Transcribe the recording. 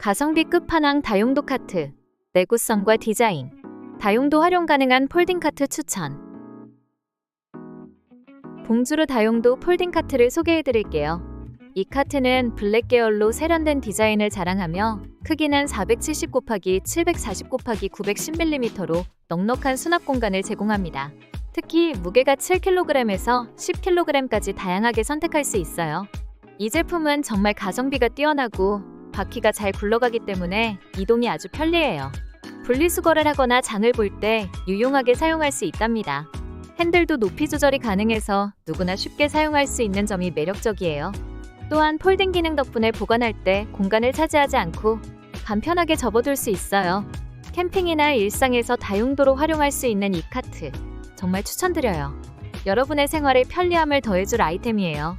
가성비 끝판왕 다용도 카트. 내구성과 디자인. 다용도 활용 가능한 폴딩 카트 추천. 봉주르 다용도 폴딩 카트를 소개해 드릴게요. 이 카트는 블랙 계열로 세련된 디자인을 자랑하며 크기는 470 곱하기 740 곱하기 910mm로 넉넉한 수납 공간을 제공합니다. 특히 무게가 7kg에서 10kg까지 다양하게 선택할 수 있어요. 이 제품은 정말 가성비가 뛰어나고 바퀴가 잘 굴러가기 때문에 이동이 아주 편리해요. 분리수거를 하거나 장을 볼 때 유용하게 사용할 수 있답니다. 핸들도 높이 조절이 가능해서 누구나 쉽게 사용할 수 있는 점이 매력적이에요. 또한 폴딩 기능 덕분에 보관할 때 공간을 차지하지 않고 간편하게 접어둘 수 있어요. 캠핑이나 일상에서 다용도로 활용할 수 있는 이 카트 정말 추천드려요. 여러분의 생활에 편리함을 더해줄 아이템이에요.